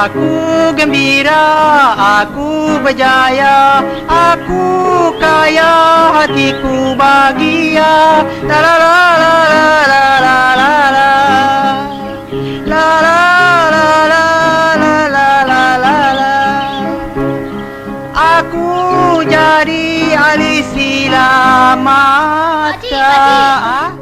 Aku gembira, aku berjaya Aku kaya, hatiku bahagia La la la la la la la la La la la la la la la la la Aku jadi ahli silam mata Pakcik, pakcik.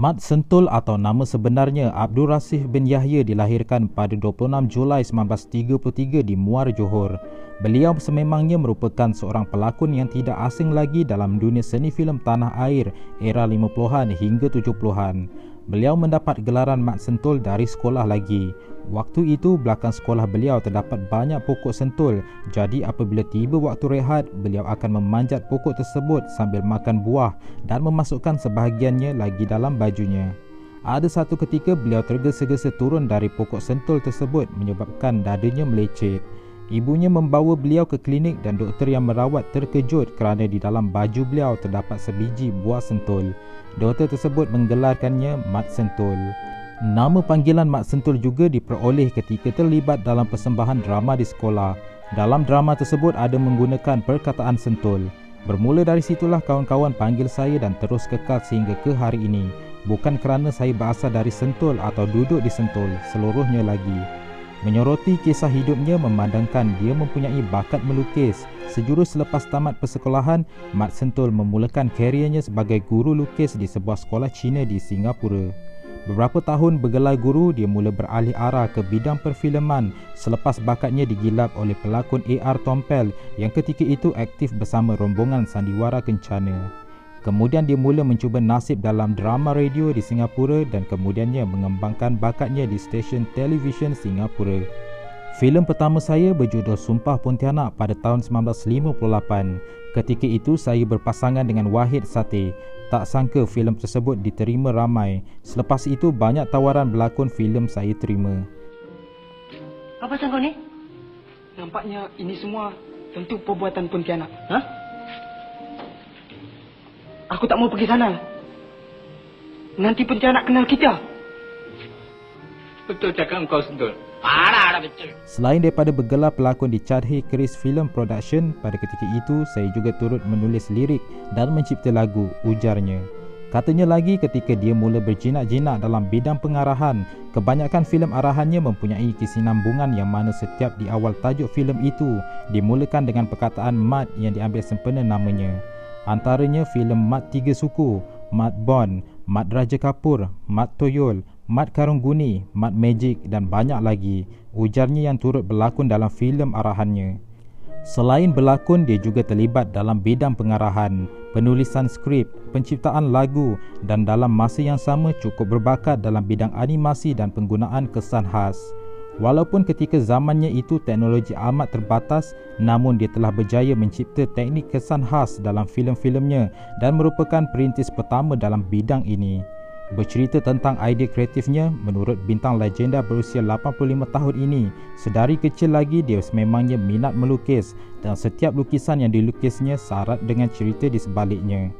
Mat Sentul atau nama sebenarnya Abdul Rasif bin Yahya dilahirkan pada 26 Julai 1933 di Muar Johor. Beliau sememangnya merupakan seorang pelakon yang tidak asing lagi dalam dunia seni filem tanah air era 50-an hingga 70-an. Beliau mendapat gelaran Mat Sentul dari sekolah lagi. Waktu itu belakang sekolah beliau terdapat banyak pokok sentul. Jadi apabila tiba waktu rehat, beliau akan memanjat pokok tersebut sambil makan buah dan memasukkan sebahagiannya lagi dalam bajunya. Ada satu ketika beliau tergesa-gesa turun dari pokok sentul tersebut menyebabkan dadanya melecet. Ibunya membawa beliau ke klinik dan doktor yang merawat terkejut kerana di dalam baju beliau terdapat sebiji buah sentul. Doktor tersebut menggelarkannya Mat Sentul. Nama panggilan Mat Sentul juga diperoleh ketika terlibat dalam persembahan drama di sekolah. Dalam drama tersebut ada menggunakan perkataan sentul. Bermula dari situlah kawan-kawan panggil saya dan terus kekal sehingga ke hari ini. Bukan kerana saya berasal dari Sentul atau duduk di Sentul, seluruhnya lagi. Menyoroti kisah hidupnya memandangkan dia mempunyai bakat melukis. Sejurus selepas tamat persekolahan, Mat Sentul memulakan kariernya sebagai guru lukis di sebuah sekolah Cina di Singapura. Beberapa tahun bergelar guru, dia mula beralih arah ke bidang perfilman selepas bakatnya digilap oleh pelakon A.R. Tompel yang ketika itu aktif bersama rombongan Sandiwara Kencana. Kemudian dia mula mencuba nasib dalam drama radio di Singapura dan kemudiannya mengembangkan bakatnya di stesen televisyen Singapura. Filem pertama saya berjudul Sumpah Pontianak pada tahun 1958. Ketika itu saya berpasangan dengan Wahid Sate. Tak sangka filem tersebut diterima ramai. Selepas itu banyak tawaran berlakon filem saya terima. Apa pasal kau ni? Nampaknya ini semua tentu perbuatan Pontianak. Ha? Aku tak mau pergi sana. Nanti Pontianak kenal kita. Betul cakap kau sentul. Parah dah betul. Selain daripada bergelar pelakon di Chadhi Chris Film Production, pada ketika itu saya juga turut menulis lirik dan mencipta lagu, ujarnya. Katanya lagi ketika dia mula berjinak-jinak dalam bidang pengarahan, kebanyakan filem arahannya mempunyai kesinambungan yang mana setiap di awal tajuk filem itu dimulakan dengan perkataan mat yang diambil sempena namanya. Antaranya filem Mat Tiga Suku, Mat Bond, Mat Raja Kapur, Mat Toyol, Mat Karung Guni, Mat Magic dan banyak lagi. Ujarnya yang turut berlakon dalam filem arahannya. Selain berlakon, dia juga terlibat dalam bidang pengarahan, penulisan skrip, penciptaan lagu dan dalam masa yang sama cukup berbakat dalam bidang animasi dan penggunaan kesan khas. Walaupun ketika zamannya itu teknologi amat terbatas, namun dia telah berjaya mencipta teknik kesan khas dalam filem-filemnya dan merupakan perintis pertama dalam bidang ini. Bercerita tentang idea kreatifnya, menurut bintang legenda berusia 85 tahun ini, sedari kecil lagi dia sememangnya minat melukis dan setiap lukisan yang dilukisnya syarat dengan cerita di sebaliknya.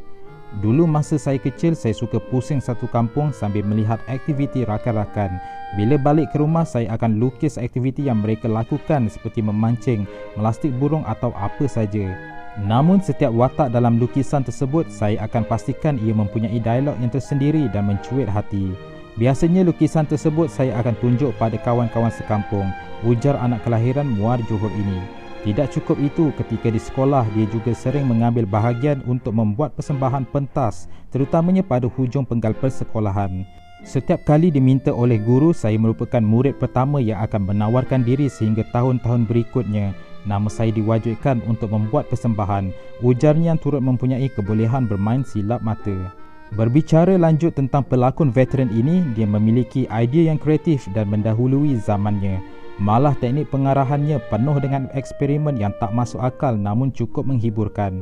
Dulu masa saya kecil, saya suka pusing satu kampung sambil melihat aktiviti rakan-rakan. Bila balik ke rumah, saya akan lukis aktiviti yang mereka lakukan seperti memancing, melastik burung atau apa saja. Namun setiap watak dalam lukisan tersebut saya akan pastikan ia mempunyai dialog yang tersendiri dan mencuit hati. Biasanya lukisan tersebut saya akan tunjuk pada kawan-kawan sekampung, ujar anak kelahiran Muar Johor ini. Tidak cukup itu, ketika di sekolah dia juga sering mengambil bahagian untuk membuat persembahan pentas, terutamanya pada hujung penggal persekolahan. Setiap kali diminta oleh guru, saya merupakan murid pertama yang akan menawarkan diri sehingga tahun-tahun berikutnya. Nama saya diwajibkan untuk membuat persembahan. Ujarnya yang turut mempunyai kebolehan bermain silap mata. Berbicara lanjut tentang pelakon veteran ini, dia memiliki idea yang kreatif dan mendahului zamannya. Malah teknik pengarahannya penuh dengan eksperimen yang tak masuk akal namun cukup menghiburkan.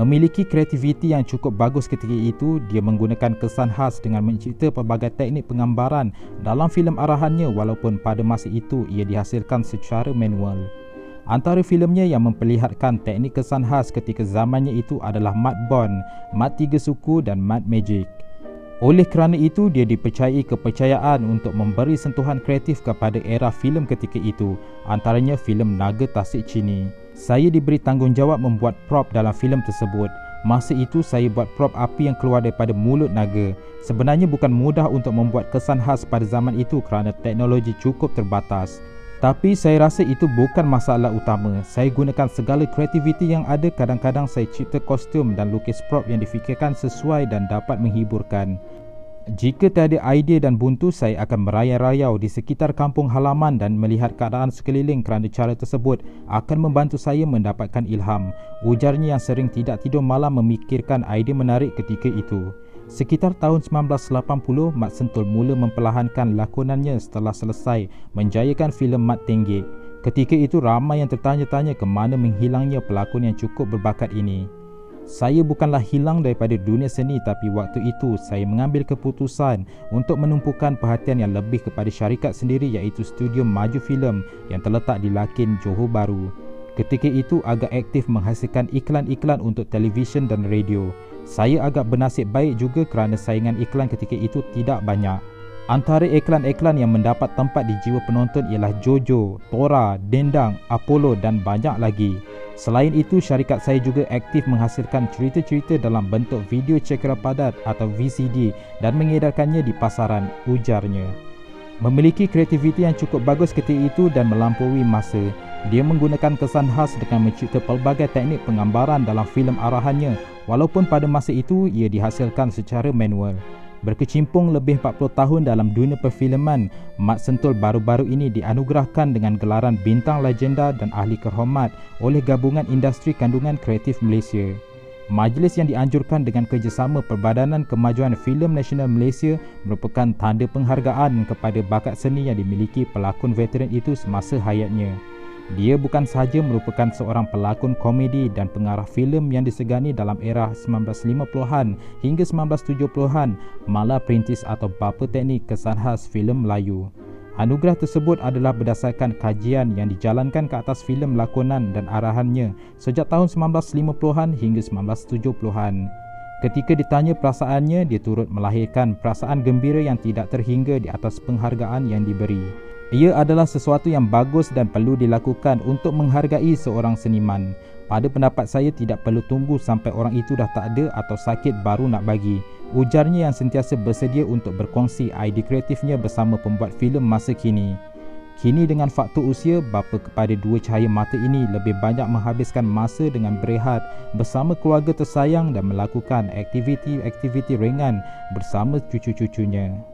Memiliki kreativiti yang cukup bagus ketika itu, dia menggunakan kesan khas dengan mencipta pelbagai teknik penggambaran dalam filem arahannya walaupun pada masa itu ia dihasilkan secara manual. Antara filemnya yang memperlihatkan teknik kesan khas ketika zamannya itu adalah Mat Bond, Mat Tiga Suku dan Mat Magic. Oleh kerana itu, dia dipercayai kepercayaan untuk memberi sentuhan kreatif kepada era filem ketika itu, antaranya filem Naga Tasik Cini. Saya diberi tanggungjawab membuat prop dalam filem tersebut. Masa itu saya buat prop api yang keluar daripada mulut naga. Sebenarnya bukan mudah untuk membuat kesan khas pada zaman itu kerana teknologi cukup terbatas. Tapi saya rasa itu bukan masalah utama. Saya gunakan segala kreativiti yang ada kadang-kadang saya cipta kostum dan lukis prop yang difikirkan sesuai dan dapat menghiburkan. Jika tiada idea dan buntu, saya akan merayau-rayau di sekitar kampung halaman dan melihat keadaan sekeliling kerana cara tersebut akan membantu saya mendapatkan ilham. Ujarnya yang sering tidak tidur malam memikirkan idea menarik ketika itu. Sekitar tahun 1980, Mat Sentul mula memperlahankan lakonannya setelah selesai menjayakan filem Mat Tenggek. Ketika itu ramai yang tertanya-tanya ke mana menghilangnya pelakon yang cukup berbakat ini. Saya bukanlah hilang daripada dunia seni tapi waktu itu saya mengambil keputusan untuk menumpukan perhatian yang lebih kepada syarikat sendiri iaitu Studio Maju Filem yang terletak di Lakin, Johor Bahru. Ketika itu agak aktif menghasilkan iklan-iklan untuk televisyen dan radio. Saya agak bernasib baik juga kerana saingan iklan ketika itu tidak banyak. Antara iklan-iklan yang mendapat tempat di jiwa penonton ialah Jojo, Tora, Dendang, Apollo dan banyak lagi. Selain itu, syarikat saya juga aktif menghasilkan cerita-cerita dalam bentuk video cekera padat atau VCD dan mengedarkannya di pasaran, ujarnya. Memiliki kreativiti yang cukup bagus ketika itu dan melampaui masa, dia menggunakan kesan khas dengan mencipta pelbagai teknik penggambaran dalam filem arahannya walaupun pada masa itu ia dihasilkan secara manual. Berkecimpung lebih 40 tahun dalam dunia perfilman, Mat Sentul baru-baru ini dianugerahkan dengan gelaran Bintang Legenda dan Ahli Kehormat oleh Gabungan Industri Kandungan Kreatif Malaysia. Majlis yang dianjurkan dengan kerjasama Perbadanan Kemajuan Filem Nasional Malaysia merupakan tanda penghargaan kepada bakat seni yang dimiliki pelakon veteran itu semasa hayatnya. Dia bukan sahaja merupakan seorang pelakon komedi dan pengarah filem yang disegani dalam era 1950-an hingga 1970-an, malah perintis atau bapa teknik kesan khas filem Melayu. Anugerah tersebut adalah berdasarkan kajian yang dijalankan ke atas filem lakonan dan arahannya sejak tahun 1950-an hingga 1970-an. Ketika ditanya perasaannya, dia turut melahirkan perasaan gembira yang tidak terhingga di atas penghargaan yang diberi. Ia adalah sesuatu yang bagus dan perlu dilakukan untuk menghargai seorang seniman. Pada pendapat saya tidak perlu tunggu sampai orang itu dah tak ada atau sakit baru nak bagi. Ujarnya yang sentiasa bersedia untuk berkongsi idea kreatifnya bersama pembuat filem masa kini. Kini dengan faktor usia, bapa kepada dua cahaya mata ini lebih banyak menghabiskan masa dengan berehat bersama keluarga tersayang dan melakukan aktiviti-aktiviti ringan bersama cucu-cucunya.